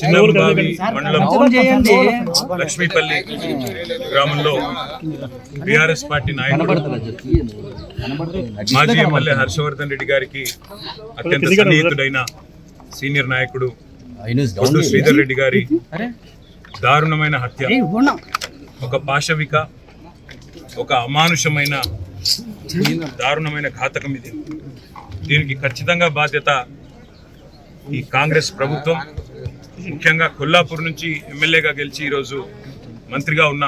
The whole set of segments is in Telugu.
చిన్నబావి మండలం లక్ష్మీపల్లి గ్రామంలో బీఆర్ఎస్ పార్టీ నాయకుడు మాజీ ఎమ్మెల్యే హర్షవర్ధన్ రెడ్డి గారికి అత్యంత సన్నిహితుడైన సీనియర్ నాయకుడు శ్రీధర్ రెడ్డి గారి దారుణమైన హత్య. ఒక పాశవిక ఒక అమానుషమైన దారుణమైన ఘాతకం ఇది. దీనికి ఖచ్చితంగా బాధ్యత ఈ కాంగ్రెస్ ప్రభుత్వం. ముఖ్యంగా కొల్లాపూర్ నుంచి ఎమ్మెల్యేగా గెలిచి ఈరోజు మంత్రిగా ఉన్న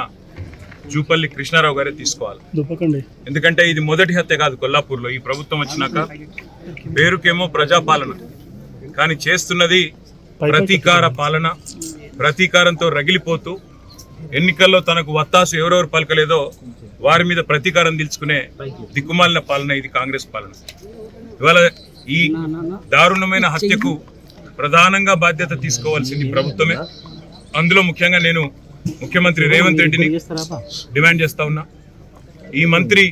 జూపల్లి కృష్ణారావు గారే తీసుకోవాలి. ఎందుకంటే ఇది మొదటి హత్య కాదు కొల్లాపూర్లో. ఈ ప్రభుత్వం వచ్చినాక పేరుకేమో ప్రజాపాలన. కానీ చేస్తున్నది ప్రతీకార పాలన ప్రతీకారంతో రగిలిపోతూ ఎన్నికల్లో తనకు వత్తాసు ఎవరెవరు పలకలేదో వారి మీద ప్రతీకారం తీల్చుకునే దిక్కుమాలిన పాలన ఇది కాంగ్రెస్ పాలన. ఇవాళ ఈ దారుణమైన హత్యకు ప్రధానంగా బాధ్యత తీసుకోవాల్సింది ప్రభుత్వమే. అందులో ముఖ్యంగా నేను ముఖ్యమంత్రి రేవంత్ రెడ్డిని డిమాండ్ చేస్తా ఉన్నా. ఈ మంత్రి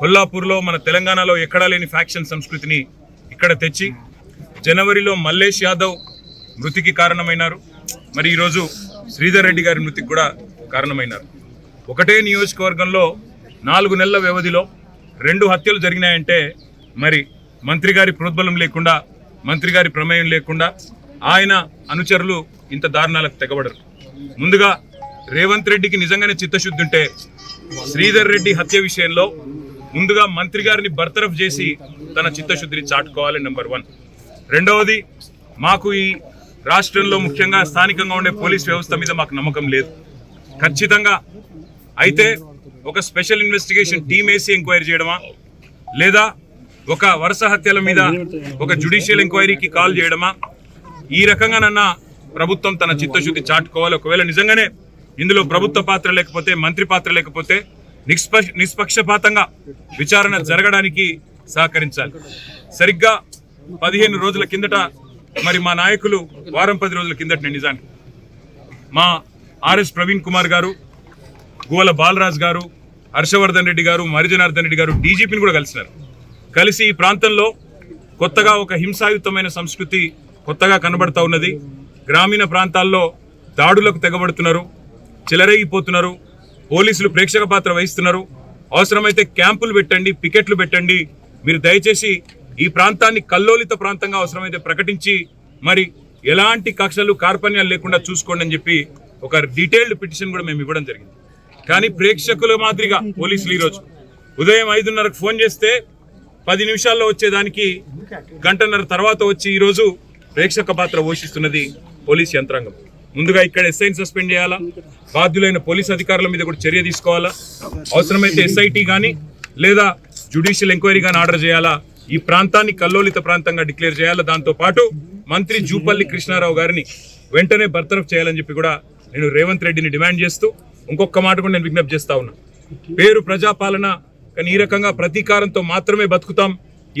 కొల్లాపూర్లో మన తెలంగాణలో ఎక్కడా లేని ఫ్యాక్షన్ సంస్కృతిని ఇక్కడ తెచ్చి జనవరిలో మల్లేష్ యాదవ్ మృతికి కారణమైనారు. మరి ఈరోజు శ్రీధర్ రెడ్డి గారి మృతికి కూడా కారణమైనారు. ఒకటే నియోజకవర్గంలో నాలుగు నెలల వ్యవధిలో రెండు హత్యలు జరిగినాయంటే మరి మంత్రి గారి ప్రోద్బలం లేకుండా మంత్రి గారి ప్రమేయం లేకుండా ఆయన అనుచరులు ఇంత దారుణాలకు తెగబడరు. ముందుగా రేవంత్ రెడ్డికి నిజంగానే చిత్తశుద్ధి ఉంటే శ్రీధర్ రెడ్డి హత్య విషయంలో ముందుగా మంత్రి గారిని బర్తరఫ్ చేసి తన చిత్తశుద్ధిని చాటుకోవాలి నెంబర్ వన్. రెండవది మాకు ఈ రాష్ట్రంలో ముఖ్యంగా స్థానికంగా ఉండే పోలీస్ వ్యవస్థ మీద మాకు నమ్మకం లేదు. ఖచ్చితంగా అయితే ఒక స్పెషల్ ఇన్వెస్టిగేషన్ టీమ్ వేసి ఎంక్వైరీ చేయడమా? లేదా ఒక వరుస హత్యల మీద ఒక జుడిషియల్ ఎంక్వైరీకి కాల్ చేయడమా? ఈ రకంగా నన్న ప్రభుత్వం తన చిత్తశుద్ధి చాటుకోవాలి. ఒకవేళ నిజంగానే ఇందులో ప్రభుత్వ పాత్ర లేకపోతే మంత్రి పాత్ర లేకపోతే నిష్పక్ష నిష్పక్షపాతంగా విచారణ జరగడానికి సహకరించాలి. సరిగ్గా పదిహేను రోజుల కిందట మరి మా నాయకులు వారం పది రోజుల కిందట నిజానికి మా ఆర్ఎస్ ప్రవీణ్ కుమార్ గారు గోల బాలరాజ్ గారు హర్షవర్ధన్ రెడ్డి గారు మరిజనార్దన్ రెడ్డి గారు డీజీపీని కూడా కలిసినారు. కలిసి ఈ ప్రాంతంలో కొత్తగా ఒక హింసాయుతమైన సంస్కృతి కొత్తగా కనబడతా ఉన్నది. గ్రామీణ ప్రాంతాల్లో దాడులకు తెగబడుతున్నారు చెలరేగిపోతున్నారు పోలీసులు ప్రేక్షక పాత్ర వహిస్తున్నారు. అవసరమైతే క్యాంపులు పెట్టండి పికెట్లు పెట్టండి. మీరు దయచేసి ఈ ప్రాంతాన్ని కల్లోలిత ప్రాంతంగా అవసరమైతే ప్రకటించి మరి ఎలాంటి కక్షలు కార్పణ్యాలు లేకుండా చూసుకోండి అని చెప్పి ఒక డీటెయిల్డ్ పిటిషన్ కూడా మేము ఇవ్వడం జరిగింది. కానీ ప్రేక్షకుల మాదిరిగా పోలీసులు ఈరోజు ఉదయం ఐదున్నరకు ఫోన్ చేస్తే పది నిమిషాల్లో వచ్చేదానికి గంటన్నర తర్వాత వచ్చి ఈరోజు ప్రేక్షక పాత్ర పోషిస్తున్నది పోలీస్ యంత్రాంగం. ముందుగా ఇక్కడ ఎస్ఐని సస్పెండ్ చేయాలా? బాధ్యులైన పోలీస్ అధికారుల మీద కూడా చర్య తీసుకోవాలా? అవసరమైతే ఎస్ఐటి కానీ లేదా జ్యుడిషియల్ ఎంక్వైరీ కానీ ఆర్డర్ చేయాలా? ఈ ప్రాంతాన్ని కల్లోలిత ప్రాంతంగా డిక్లేర్ చేయాలా? దాంతో పాటు మంత్రి జూపల్లి కృష్ణారావు గారిని వెంటనే బర్తరఫ్ చేయాలని చెప్పి కూడా నేను రేవంత్ రెడ్డిని డిమాండ్ చేస్తూ ఇంకొక మాట కూడా నేను విజ్ఞప్తి చేస్తా ఉన్నా. పేరు ప్రజాపాలన కానీ ఈ రకంగా ప్రతీకారంతో మాత్రమే బతుకుతాం.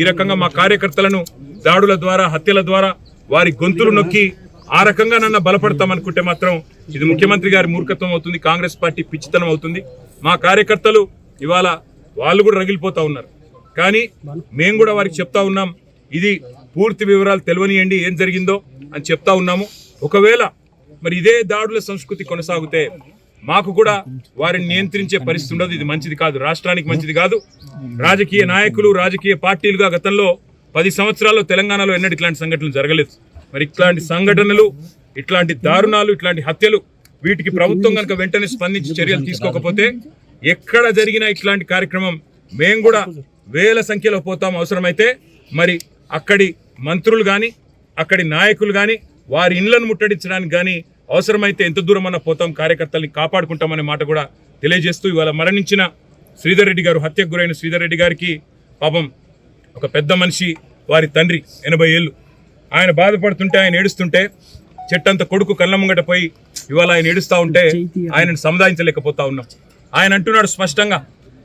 ఈ రకంగా మా కార్యకర్తలను దాడుల ద్వారా హత్యల ద్వారా వారి గొంతులు నొక్కి ఆ రకంగా నన్ను బలపడతాం అనుకుంటే మాత్రం ఇది ముఖ్యమంత్రి గారి మూర్ఖత్వం అవుతుంది కాంగ్రెస్ పార్టీ పిచ్చితనం అవుతుంది. మా కార్యకర్తలు ఇవాళ వాళ్ళు కూడా రగిలిపోతా ఉన్నారు. కానీ మేము కూడా వారికి చెప్తా ఉన్నాం ఇది పూర్తి వివరాలు తెలియనియండి ఏం జరిగిందో అని చెప్తా ఉన్నాము. ఒకవేళ మరి ఇదే దాడుల సంస్కృతి కొనసాగితే మాకు కూడా వారిని నియంత్రించే పరిస్థితి ఉండదు. ఇది మంచిది కాదు. రాష్ట్రానికి మంచిది కాదు. రాజకీయ నాయకులు రాజకీయ పార్టీలుగా గతంలో పది సంవత్సరాల్లో తెలంగాణలో ఎన్నడూ ఇట్లాంటి సంఘటనలు జరగలేదు. మరి ఇట్లాంటి సంఘటనలు ఇట్లాంటి దారుణాలు ఇట్లాంటి హత్యలు వీటికి ప్రభుత్వం కనుక వెంటనే స్పందించి చర్యలు తీసుకోకపోతే ఎక్కడ జరిగినా ఇట్లాంటి కార్యక్రమం మేము కూడా వేల సంఖ్యలో పోతాం అవసరమైతే. మరి అక్కడి మంత్రులు కానీ అక్కడి నాయకులు కానీ వారి ఇండ్లను ముట్టడించడానికి కానీ అవసరమైతే ఎంత దూరమన్నా పోతాం కార్యకర్తల్ని కాపాడుకుంటామనే మాట కూడా తెలియజేస్తూ ఇవాళ మరణించిన శ్రీధర్ రెడ్డి గారు హత్యకు గురైన శ్రీధర్ రెడ్డి గారికి పాపం ఒక పెద్ద మనిషి వారి తండ్రి ఎనభై ఏళ్ళు. ఆయన బాధపడుతుంటే ఆయన ఏడుస్తుంటే చెట్టంత కొడుకు కళ్ళ ముంగట పోయి ఇవాళ ఆయన ఏడుస్తూ ఉంటే ఆయనను సముదాయించలేకపోతా ఉన్నాం. ఆయన అంటున్నాడు స్పష్టంగా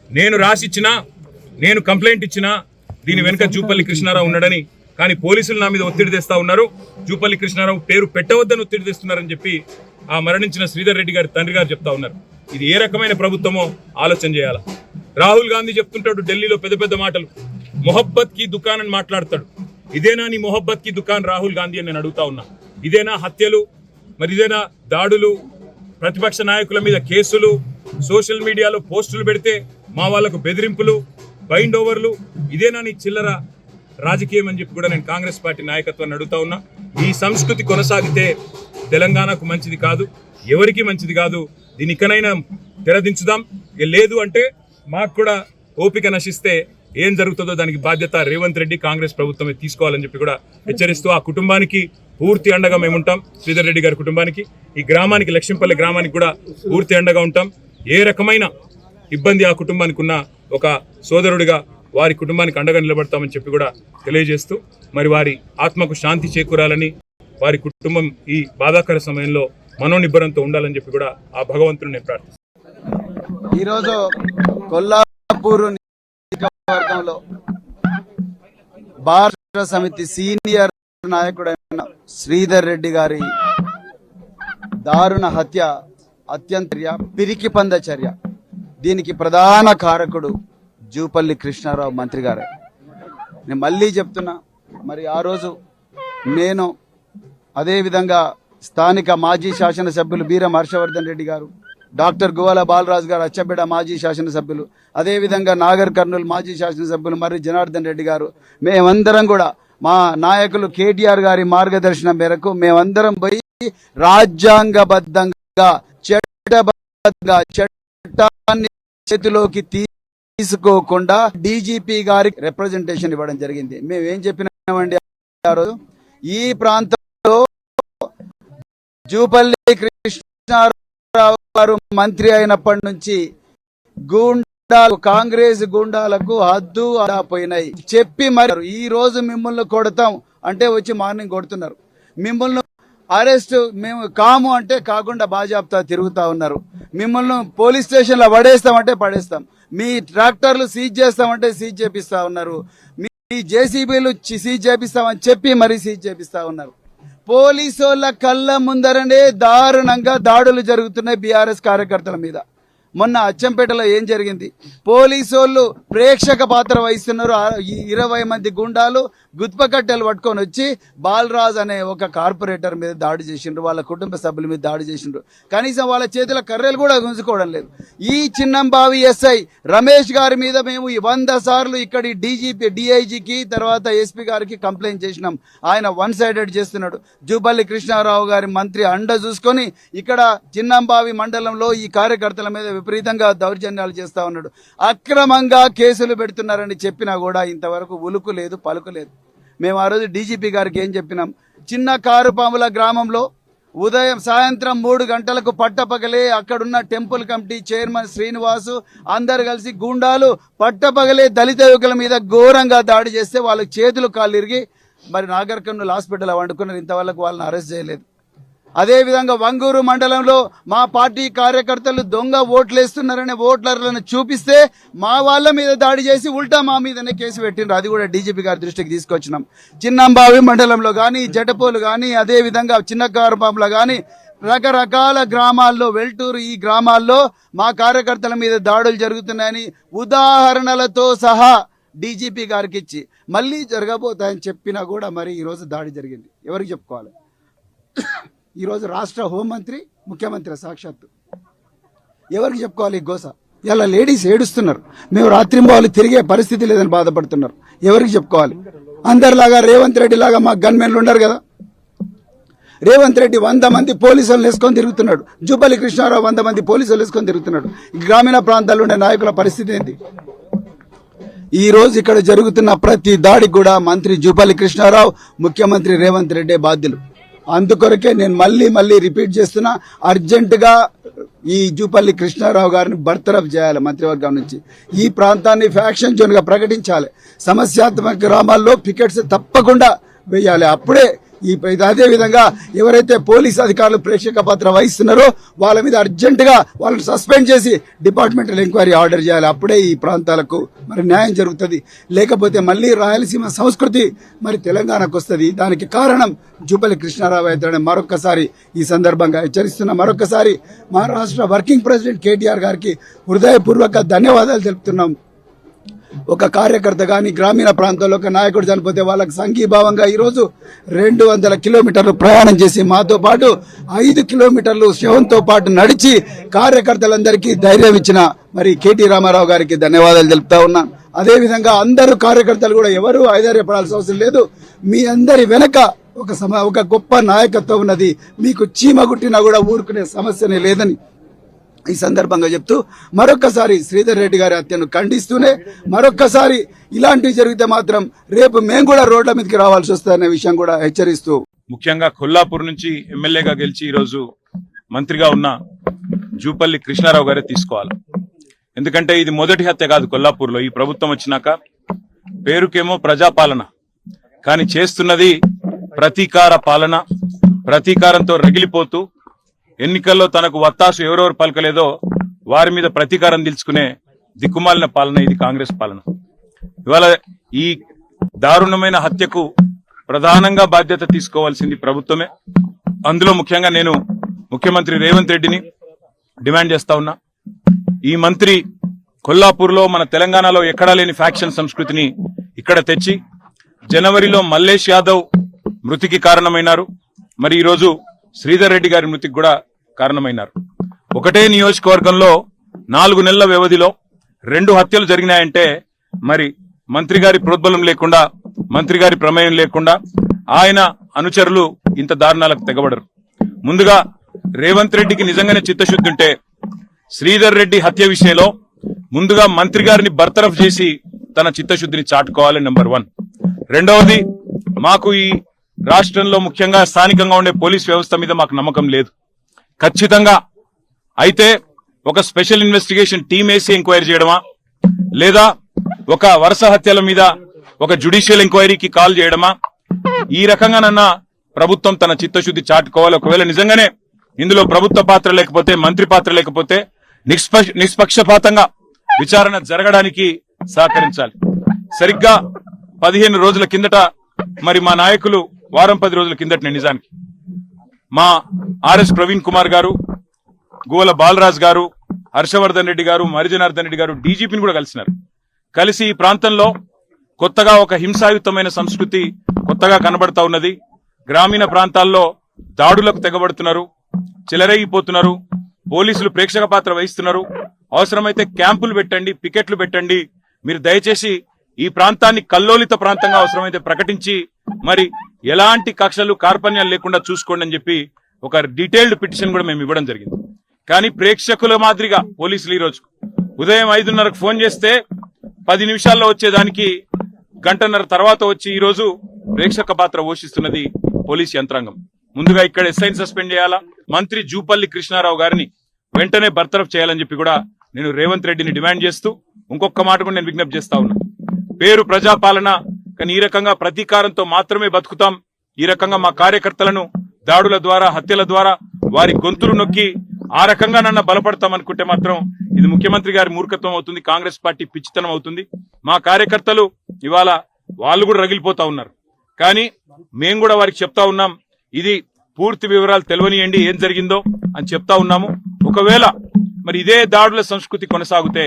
నేను రాసిచ్చినా నేను కంప్లైంట్ ఇచ్చినా దీని వెనుక జూపల్లి కృష్ణారావు ఉన్నాడని కానీ పోలీసులు నా మీద ఒత్తిడి తెస్తా ఉన్నారు. జూపల్లి కృష్ణారావు పేరు పెట్టవద్దని ఒత్తిడి తెస్తున్నారని చెప్పి ఆ మరణించిన శ్రీధర్ రెడ్డి గారి తండ్రి గారు చెప్తా ఉన్నారు. ఇది ఏ రకమైన ప్రభుత్వమో ఆలోచన చేయాలా. రాహుల్ గాంధీ చెప్తుంటాడు ఢిల్లీలో పెద్ద పెద్ద మాటలు. మొహబ్బత్కి దుకాన్ అని మాట్లాడతాడు. ఇదేనా నీ మొహబ్బత్కి దుకాన్ రాహుల్ గాంధీ అని నేను అడుగుతా ఉన్నా. ఇదేనా హత్యలు? మరి ఇదేనా దాడులు? ప్రతిపక్ష నాయకుల మీద కేసులు? సోషల్ మీడియాలో పోస్టులు పెడితే మా వాళ్ళకు బెదిరింపులు? బైండ్ ఓవర్లు? ఇదేనా నీ చిల్లర రాజకీయం అని చెప్పి కూడా నేను కాంగ్రెస్ పార్టీ నాయకత్వాన్ని అడుగుతా ఉన్నా. ఈ సంస్కృతి కొనసాగితే తెలంగాణకు మంచిది కాదు ఎవరికి మంచిది కాదు దీనికనైనా తెరదించుదాం. లేదు అంటే మాకు కూడా ఓపిక నశిస్తే ఏం జరుగుతుందో దానికి బాధ్యత రేవంత్ రెడ్డి కాంగ్రెస్ ప్రభుత్వమే తీసుకోవాలని చెప్పి కూడా హెచ్చరిస్తూ ఆ కుటుంబానికి పూర్తి అండగా మేము ఉంటాం శ్రీధర్ రెడ్డి గారి కుటుంబానికి. ఈ గ్రామానికి లక్ష్మీపల్లి గ్రామానికి కూడా పూర్తి అండగా ఉంటాం. ఏ రకమైన ఇబ్బంది ఆ కుటుంబానికి ఉన్న ఒక సోదరుడిగా వారి కుటుంబానికి అండగా నిలబడతామని చెప్పి కూడా తెలియజేస్తూ మరి వారి ఆత్మకు శాంతి చేకూరాలని వారి కుటుంబం ఈ బాధాకర సమయంలో మనోనిబ్బరంతో ఉండాలని చెప్పి కూడా ఆ భగవంతుని నేను ప్రార్థిస్తాను ఈరోజు కొల్లాపూర్ నియోజకవర్గంలో భారత సమితి సీనియర్ నాయకుడైన శ్రీధర్ రెడ్డి గారి దారుణ హత్య అత్యంత పిరికి పంద చర్య. దీనికి ప్రధాన కారకుడు జూపల్లి కృష్ణారావు మంత్రి గారే. నేను మళ్ళీ చెప్తున్నా మరి ఆ రోజు నేను అదేవిధంగా స్థానిక మాజీ శాసనసభ్యులు బీరం హర్షవర్ధన్ రెడ్డి గారు డాక్టర్ గువాల బాలరాజు గారు అచ్చబిడ మాజీ శాసనసభ్యులు అదేవిధంగా నాగర్ కర్నూలు మాజీ శాసనసభ్యులు మరి జనార్దన్ రెడ్డి గారు మేమందరం కూడా మా నాయకులు కేటీఆర్ గారి మార్గదర్శనం మేరకు మేమందరం పోయి రాజ్యాంగబద్ధంగా చట్టబద్ధంగా చట్టాన్ని చేతిలోకి తీసుకోకుండా డీజీపీ గారికి రిప్రజెంటేషన్ ఇవ్వడం జరిగింది. మేము ఏం చెప్పినామండి ఆ రోజు? ఈ ప్రాంతంలో జూపల్లి కృష్ణారావు గారు మంత్రి అయినప్పటి నుంచి గూండాలు కాంగ్రెస్ గూండాలకు హద్దు పోయినాయి. చెప్పి మరి ఈ రోజు మిమ్మల్ని కొడతాం అంటే వచ్చి మార్నింగ్ కొడుతున్నారు. మిమ్మల్ని అరెస్ట్ మేము కాము అంటే కాకుండా బాజాబ్తా తిరుగుతా ఉన్నారు. మిమ్మల్ని పోలీస్ స్టేషన్లో పడేస్తామంటే పడేస్తాం. మీ ట్రాక్టర్లు సీజ్ చేస్తామంటే సీజ్ చేపిస్తా ఉన్నారు. మీ జేసీబీలు సీజ్ చేపిస్తామని చెప్పి మరీ సీజ్ చేపిస్తా ఉన్నారు. పోలీసు వాళ్ళ కళ్ళ ముందరనే దారుణంగా దాడులు జరుగుతున్నాయి బీఆర్ఎస్ కార్యకర్తల మీద. మొన్న అచ్చంపేటలో ఏం జరిగింది? పోలీసు వాళ్ళు ప్రేక్షక పాత్ర వహిస్తున్నారు. ఇరవై మంది గుండాలు గుత్పకట్టెలు పట్టుకొని వచ్చి బాలరాజ్ అనే ఒక కార్పొరేటర్ మీద దాడి చేసిండ్రు. వాళ్ళ కుటుంబ సభ్యుల మీద దాడి చేసిండ్రు. కనీసం వాళ్ళ చేతిలో కర్రెలు కూడా గుంజుకోవడం లేదు. ఈ చిన్నంబావి ఎస్ఐ రమేష్ గారి మీద మేము ఈ వంద సార్లు ఇక్కడి డీజీపీ డిఐజీకి తర్వాత ఎస్పీ గారికి కంప్లైంట్ చేసినాం. ఆయన వన్ సైడెడ్ చేస్తున్నాడు. జూపల్లి కృష్ణారావు గారి మంత్రి అండ చూసుకొని ఇక్కడ చిన్నంబావి మండలంలో ఈ కార్యకర్తల మీద విపరీతంగా దౌర్జన్యాలు చేస్తా ఉన్నాడు. అక్రమంగా కేసులు పెడుతున్నారని చెప్పినా కూడా ఇంతవరకు ఉలుకు లేదు పలుకు లేదు. మేము ఆ రోజు డీజీపీ గారికి ఏం చెప్పినాం? చిన్న కారుపాముల గ్రామంలో ఉదయం సాయంత్రం మూడు గంటలకు పట్టపగలే అక్కడున్న టెంపుల్ కమిటీ చైర్మన్ శ్రీనివాసు అందరు కలిసి గుండాలు పట్టపగలే దళిత యువకుల మీద ఘోరంగా దాడి చేస్తే వాళ్ళకి చేతులు కాళ్ళు ఇరిగి మరి నాగర్ హాస్పిటల్ వండుకున్నారు. ఇంతవరకు వాళ్ళని అరెస్ట్ చేయలేదు. అదేవిధంగా వంగూరు మండలంలో మా పార్టీ కార్యకర్తలు దొంగ ఓట్లేస్తున్నారనే ఓట్లర్లను చూపిస్తే మా వాళ్ళ మీద దాడి చేసి ఉల్టా మా మీదనే కేసు పెట్టిండ్రు. అది కూడా డీజీపీ గారి దృష్టికి తీసుకొచ్చినాం. చిన్నంబావి మండలంలో కానీ జటపోలు కానీ అదేవిధంగా చిన్న కారుపాంలో కానీ రకరకాల గ్రామాల్లో వెల్టూరు ఈ గ్రామాల్లో మా కార్యకర్తల మీద దాడులు జరుగుతున్నాయని ఉదాహరణలతో సహా డీజీపీ గారికి ఇచ్చి మళ్ళీ జరగబోతాయని చెప్పినా కూడా మరి ఈరోజు దాడి జరిగింది. ఎవరికి చెప్పుకోవాలి? ఈరోజు రాష్ట్ర హోంమంత్రి ముఖ్యమంత్రి సాక్షాత్తు. ఎవరికి చెప్పుకోవాలి ఈ గోస? ఇలా లేడీస్ ఏడుస్తున్నారు. మేము రాత్రింబాలు తిరిగే పరిస్థితి లేదని బాధపడుతున్నారు. ఎవరికి చెప్పుకోవాలి? అందరిలాగా రేవంత్ రెడ్డి లాగా మా గన్మెన్లు ఉండరు కదా? రేవంత్ రెడ్డి వంద మంది పోలీసులను వేసుకొని తిరుగుతున్నాడు. జూపల్లి కృష్ణారావు వంద మంది పోలీసులు వేసుకొని తిరుగుతున్నాడు. గ్రామీణ ప్రాంతాల్లో ఉండే నాయకుల పరిస్థితి ఏంటి ఈ రోజు ఇక్కడ జరుగుతున్న ప్రతి దాడికి కూడా మంత్రి జూపల్లి కృష్ణారావు ముఖ్యమంత్రి రేవంత్ రెడ్డి బాధ్యులు. అందుకొరకే నేను మళ్ళీ మళ్ళీ రిపీట్ చేస్తున్నా అర్జెంటుగా ఈ జూపల్లి కృష్ణారావు గారిని బర్తరఫ్ చేయాలి మంత్రివర్గం నుంచి. ఈ ప్రాంతాన్ని ఫ్యాక్షన్ జోన్గా ప్రకటించాలి. సమస్యాత్మక గ్రామాల్లో పికెట్స్ తప్పకుండా వేయాలి. అప్పుడే ఈ అదే విధంగా ఎవరైతే పోలీస్ అధికారులు ప్రేక్షక పాత్ర వహిస్తున్నారో వాళ్ళ మీద అర్జెంటుగా వాళ్ళని సస్పెండ్ చేసి డిపార్ట్మెంటల్ ఎంక్వైరీ ఆర్డర్ చేయాలి. అప్పుడే ఈ ప్రాంతాలకు మరి న్యాయం జరుగుతుంది. లేకపోతే మళ్ళీ రాయలసీమ సంస్కృతి మరి తెలంగాణకు వస్తుంది. దానికి కారణం జూపల్లి కృష్ణారావు అవుతాడని మరొక్కసారి ఈ సందర్భంగా హెచ్చరిస్తున్న. మరొక్కసారి మహారాష్ట్ర వర్కింగ్ ప్రెసిడెంట్ కేటీఆర్ గారికి హృదయపూర్వక ధన్యవాదాలు తెలుపుతున్నాం. ఒక కార్యకర్త కానీ గ్రామీణ ప్రాంతాల్లో ఒక నాయకుడు చనిపోతే వాళ్ళకి సంఘీభావంగా ఈరోజు రెండు వందల కిలోమీటర్లు ప్రయాణం చేసి మాతో పాటు ఐదు కిలోమీటర్లు శవంతో పాటు నడిచి కార్యకర్తలందరికీ ధైర్యం ఇచ్చిన మరి కేటీ రామారావు గారికి ధన్యవాదాలు తెలుపుతా ఉన్నాను అదేవిధంగా అందరూ కార్యకర్తలు కూడా ఎవరూ ఐదార్యపడాల్సిన అవసరం లేదు. మీ అందరి వెనక ఒక సమ ఒక గొప్ప నాయకత్వం ఉన్నది. మీకు చీమ కూడా ఊరుకునే సమస్యనే లేదని ఈ సందర్భంగా చెప్తూ మరొక్కసారి శ్రీధర్ రెడ్డి గారి హత్యను ఖండిస్తూనే మరొక్కసారి ఇలాంటివి జరిగితే మాత్రం రేపు మేము కూడా రోడ్ల మీదకి రావాల్సి వస్తుందనే విషయం కూడా హెచ్చరిస్తూ ముఖ్యంగా కొల్లాపూర్ నుంచి ఎమ్మెల్యేగా గెలిచి ఈరోజు మంత్రిగా ఉన్న జూపల్లి కృష్ణారావు గారే తీసుకోవాలి. ఎందుకంటే ఇది మొదటి హత్య కాదు కొల్లాపూర్లో. ఈ ప్రభుత్వం వచ్చినాక పేరుకేమో ప్రజాపాలన. కానీ చేస్తున్నది ప్రతీకార పాలన ప్రతీకారంతో రగిలిపోతూ ఎన్నికల్లో తనకు వత్తాసు ఎవరెవరు పలకలేదో వారి మీద ప్రతీకారం తెలుసుకునే దిక్కుమాలిన పాలన ఇది కాంగ్రెస్ పాలన. ఇవాళ ఈ దారుణమైన హత్యకు ప్రధానంగా బాధ్యత తీసుకోవాల్సింది ప్రభుత్వమే. అందులో ముఖ్యంగా నేను ముఖ్యమంత్రి రేవంత్ రెడ్డిని డిమాండ్ చేస్తా ఉన్నా. ఈ మంత్రి కొల్లాపూర్లో మన తెలంగాణలో ఎక్కడా లేని ఫ్యాక్షన్ సంస్కృతిని ఇక్కడ తెచ్చి జనవరిలో మల్లేష్ యాదవ్ మృతికి కారణమైనారు. మరి ఈరోజు శ్రీధర్ రెడ్డి గారి మృతికి కూడా కారణమైనారు. ఒకటే నియోజకవర్గంలో నాలుగు నెలల వ్యవధిలో రెండు హత్యలు జరిగినాయంటే మరి మంత్రి గారి ప్రోద్బలం లేకుండా మంత్రి గారి ప్రమేయం లేకుండా ఆయన అనుచరులు ఇంత దారుణాలకు తెగబడరు. ముందుగా రేవంత్ రెడ్డికి నిజంగానే చిత్తశుద్ధి ఉంటే శ్రీధర్ రెడ్డి హత్య విషయంలో ముందుగా మంత్రి గారిని బర్తరఫ్ చేసి తన చిత్తశుద్ధిని చాటుకోవాలి నెంబర్ వన్. రెండవది మాకు ఈ రాష్ట్రంలో ముఖ్యంగా స్థానికంగా ఉండే పోలీస్ వ్యవస్థ మీద మాకు నమ్మకం లేదు. ఖచ్చితంగా. అయితే ఒక స్పెషల్ ఇన్వెస్టిగేషన్ టీం వేసి ఎంక్వైరీ చేయడమా? లేదా ఒక వరుస హత్యల మీద ఒక జుడిషియల్ ఎంక్వైరీకి కాల్ చేయడమా? ఈ రకంగానన్నా ప్రభుత్వం తన చిత్తశుద్ధి చాటుకోవాలి. ఒకవేళ నిజంగానే ఇందులో ప్రభుత్వ పాత్ర లేకపోతే మంత్రి పాత్ర లేకపోతే నిష్పక్షపాతంగా విచారణ జరగడానికి సహకరించాలి. సరిగ్గా పదిహేను రోజుల కిందట మరి మా నాయకులు వారం పది రోజుల కిందట నిజానికి. మా ఆర్ఎస్ ప్రవీణ్ కుమార్ గారు గోల బాలరాజ్ గారు హర్షవర్ధన్ రెడ్డి గారు మరిజనార్దన్ రెడ్డి గారు డీజీపీని కూడా కలిసినారు. కలిసి ఈ ప్రాంతంలో కొత్తగా ఒక హింసాయుతమైన సంస్కృతి కొత్తగా కనబడతా ఉన్నది. గ్రామీణ ప్రాంతాల్లో దాడులకు తెగబడుతున్నారు చెలరేగిపోతున్నారు పోలీసులు ప్రేక్షక పాత్ర వహిస్తున్నారు. అవసరమైతే క్యాంపులు పెట్టండి పికెట్లు పెట్టండి. మీరు దయచేసి ఈ ప్రాంతాన్ని కల్లోలిత ప్రాంతంగా అవసరమైతే ప్రకటించి మరి ఎలాంటి కక్షలు కార్పణ్యాలు లేకుండా చూసుకోండి అని చెప్పి ఒక డీటెయిల్డ్ పిటిషన్ కూడా మేము ఇవ్వడం జరిగింది. కానీ ప్రేక్షకుల మాదిరిగా పోలీసులు ఈరోజు ఉదయం ఐదున్నరకు ఫోన్ చేస్తే పది నిమిషాల్లో వచ్చేదానికి గంటన్నర తర్వాత వచ్చి ఈరోజు ప్రేక్షక పాత్ర పోషిస్తున్నది పోలీస్ యంత్రాంగం. ముందుగా ఇక్కడ ఎస్ఐని సస్పెండ్ చేయాలా? మంత్రి జూపల్లి కృష్ణారావు గారిని వెంటనే బర్తరఫ్ చేయాలని చెప్పి కూడా నేను రేవంత్ రెడ్డిని డిమాండ్ చేస్తూ ఇంకొక మాట కూడా నేను విజ్ఞప్తి చేస్తా ఉన్నా. పేరు ప్రజాపాలన కానీ ఈ రకంగా ప్రతీకారంతో మాత్రమే బతుకుతాం. ఈ రకంగా మా కార్యకర్తలను దాడుల ద్వారా హత్యల ద్వారా వారి గొంతులు నొక్కి ఆ రకంగా నన్ను బలపడతాం అనుకుంటే మాత్రం ఇది ముఖ్యమంత్రి గారి మూర్ఖత్వం అవుతుంది కాంగ్రెస్ పార్టీ పిచ్చితనం అవుతుంది. మా కార్యకర్తలు ఇవాళ వాళ్ళు కూడా రగిలిపోతా ఉన్నారు. కానీ మేము కూడా వారికి చెప్తా ఉన్నాం ఇది పూర్తి వివరాలు తెలియనియండి ఏం జరిగిందో అని చెప్తా ఉన్నాము. ఒకవేళ మరి ఇదే దాడుల సంస్కృతి కొనసాగితే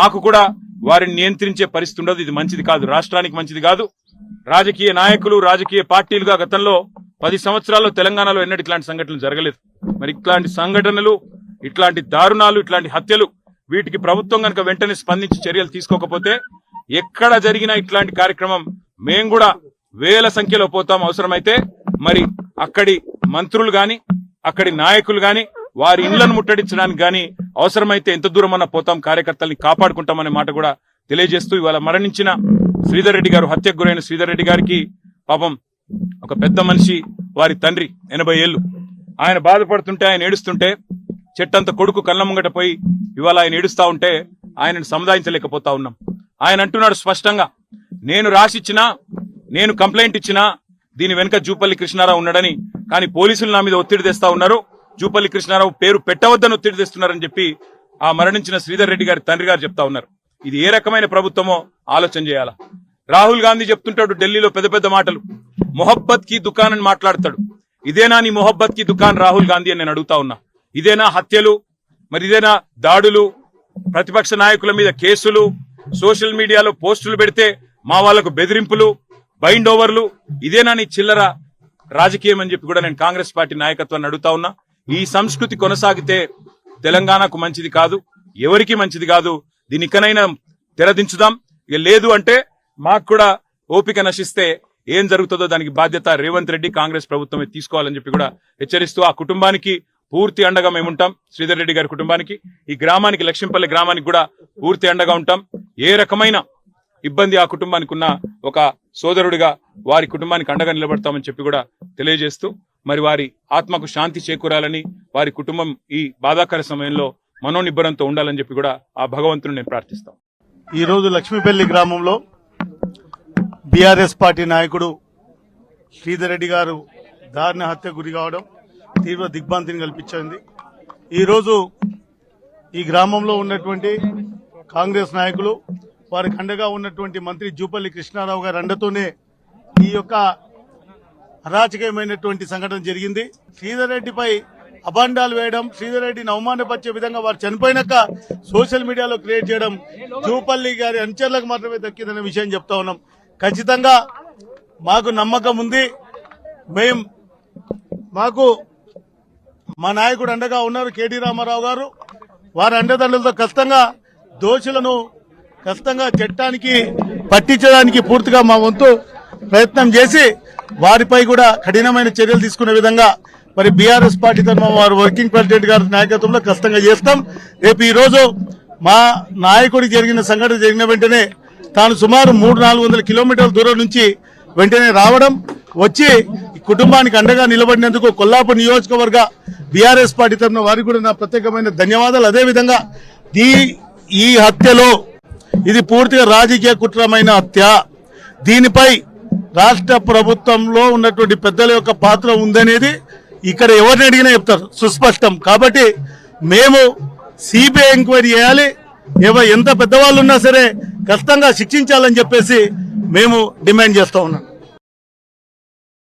మాకు కూడా వారిని నియంత్రించే పరిస్థితి ఉండదు. ఇది మంచిది కాదు. రాష్ట్రానికి మంచిది కాదు. రాజకీయ నాయకులు రాజకీయ పార్టీలుగా గతంలో పది సంవత్సరాల్లో తెలంగాణలో ఎన్నటి ఇట్లాంటి సంఘటనలు జరగలేదు. మరి ఇట్లాంటి సంఘటనలు ఇట్లాంటి దారుణాలు ఇట్లాంటి హత్యలు వీటికి ప్రభుత్వం కనుక వెంటనే స్పందించి చర్యలు తీసుకోకపోతే ఎక్కడ జరిగిన ఇట్లాంటి కార్యక్రమం మేము కూడా వేల సంఖ్యలో పోతాం అవసరమైతే మరి అక్కడి మంత్రులు గాని అక్కడి నాయకులు గాని వారి ఇళ్ళను ముట్టడించడానికి కానీ అవసరమైతే ఎంత దూరం అన్న పోతాం కార్యకర్తల్ని కాపాడుకుంటామనే మాట కూడా తెలియజేస్తూ ఇవాళ మరణించిన శ్రీధర్ రెడ్డి గారు హత్యకు గురైన శ్రీధర్ రెడ్డి గారికి పాపం ఒక పెద్ద మనిషి వారి తండ్రి ఎనభై ఏళ్ళు. ఆయన బాధపడుతుంటే ఆయన ఏడుస్తుంటే చెట్టంత కొడుకు కళ్ళ ముంగట పోయి ఇవాళ ఆయన ఏడుస్తా ఉంటే ఆయనను సముదాయించలేకపోతా ఉన్నాం. ఆయన అంటున్నాడు స్పష్టంగా నేను రాసిచ్చినా నేను కంప్లైంట్ ఇచ్చినా దీని వెనుక జూపల్లి కృష్ణారావు ఉన్నాడని కానీ పోలీసులు నా మీద ఒత్తిడి తెస్తా ఉన్నారు. జూపల్లి కృష్ణారావు పేరు పెట్టవద్దని ఒత్తిడి తెస్తున్నారని చెప్పి ఆ మరణించిన శ్రీధర్ రెడ్డి గారి తండ్రి గారు చెప్తా ఉన్నారు. ఇది ఏ రకమైన ప్రభుత్వమో ఆలోచన చేయాలా? రాహుల్ గాంధీ చెప్తుంటాడు ఢిల్లీలో పెద్ద పెద్ద మాటలు. మొహబ్బత్కి దుకాన్ అని మాట్లాడతాడు. ఇదేనా నీ మొహబ్బత్కి దుకాన్ రాహుల్ గాంధీ అని నేను అడుగుతా ఉన్నా. ఇదేనా హత్యలు? మరి ఇదేనా దాడులు? ప్రతిపక్ష నాయకుల మీద కేసులు? సోషల్ మీడియాలో పోస్టులు పెడితే మా వాళ్ళకు బెదిరింపులు? బైండ్ ఓవర్లు? ఇదేనా నీ చిల్లర రాజకీయం అని చెప్పి కూడా నేను కాంగ్రెస్ పార్టీ నాయకత్వాన్ని అడుగుతా ఉన్నా. ఈ సంస్కృతి కొనసాగితే తెలంగాణకు మంచిది కాదు ఎవరికి మంచిది కాదు దీనికనైనా తెరదించుదాం. ఇక లేదు అంటే మాకు కూడా ఓపిక నశిస్తే ఏం జరుగుతుందో దానికి బాధ్యత రేవంత్ రెడ్డి కాంగ్రెస్ ప్రభుత్వమే తీసుకోవాలని చెప్పి కూడా హెచ్చరిస్తూ ఆ కుటుంబానికి పూర్తి అండగా మేము ఉంటాం. శ్రీధర్ రెడ్డి గారి కుటుంబానికి ఈ గ్రామానికి లక్ష్మీపల్లి గ్రామానికి కూడా పూర్తి అండగా ఉంటాం. ఏ రకమైన ఇబ్బంది ఆ కుటుంబానికి ఉన్న ఒక సోదరుడిగా వారి కుటుంబానికి అండగా నిలబడతామని చెప్పి కూడా తెలియజేస్తూ మరి వారి ఆత్మకు శాంతి చేకూరాలని వారి కుటుంబం ఈ బాధాకర సమయంలో మనోనిబ్బరంతో ఉండాలని చెప్పి కూడా ఆ భగవంతుని నేను ప్రార్థిస్తాం. ఈరోజు లక్ష్మీపల్లి గ్రామంలో బీఆర్ఎస్ పార్టీ నాయకుడు శ్రీధర్ రెడ్డి గారు దారుణ హత్య గురి కావడం తీవ్ర దిగ్భ్రాంతిని కల్పించింది. ఈరోజు ఈ గ్రామంలో ఉన్నటువంటి కాంగ్రెస్ నాయకులు వారికి అండగా ఉన్నటువంటి మంత్రి జూపల్లి కృష్ణారావు గారి అండతోనే ఈ యొక్క అరాచకమైనటువంటి సంఘటన జరిగింది. శ్రీధర్ రెడ్డిపై అభాండాలు వేయడం శ్రీధర్ రెడ్డిని అవమానపరిచే విధంగా వారు చనిపోయినాక సోషల్ మీడియాలో క్రియేట్ చేయడం జూపల్లి గారి అనుచరులకు మాత్రమే దక్కిందనే విషయం చెప్తా ఉన్నాం. ఖచ్చితంగా మాకు నమ్మకం ఉంది. మేం మాకు మా నాయకుడు అండగా ఉన్నారు కేటీ రామారావు గారు. వారి అండదండలతో ఖచ్చితంగా దోషులను ఖచ్చితంగా చట్టానికి పట్టించడానికి పూర్తిగా మా వంతు ప్రయత్నం చేసి వారిపై కూడా కఠినమైన చర్యలు తీసుకునే విధంగా మరి బీఆర్ఎస్ పార్టీ తరఫున వారు వర్కింగ్ ప్రెసిడెంట్ గారి నాయకత్వంలో ఖచ్చితంగా చేస్తాం. రేపు ఈరోజు మా నాయకుడికి జరిగిన సంఘటన జరిగిన వెంటనే తాను సుమారు మూడు నాలుగు వందల కిలోమీటర్ల దూరం నుంచి వెంటనే రావడం వచ్చి ఈ కుటుంబానికి అండగా నిలబడినందుకు కొల్లాపూర్ నియోజకవర్గ బీఆర్ఎస్ పార్టీ తరఫున వారికి కూడా నా ప్రత్యేకమైన ధన్యవాదాలు. అదేవిధంగా ఈ ఈ హత్యలో ఇది పూర్తిగా రాజకీయ కుట్రమైన హత్య. దీనిపై రాష్ట్ర ప్రభుత్వంలో ఉన్నటువంటి పెద్దల యొక్క పాత్ర ఉందనేది ఇక్కడ ఎవరిని అడిగినా చెప్తారు. సుస్పష్టం. కాబట్టి మేము సిబిఐ ఎంక్వైరీ చేయాలి. ఏవో ఎంత పెద్దవాళ్ళు ఉన్నా సరే ఖచ్చితంగా శిక్షించాలని చెప్పేసి మేము డిమాండ్ చేస్తా ఉన్నాం.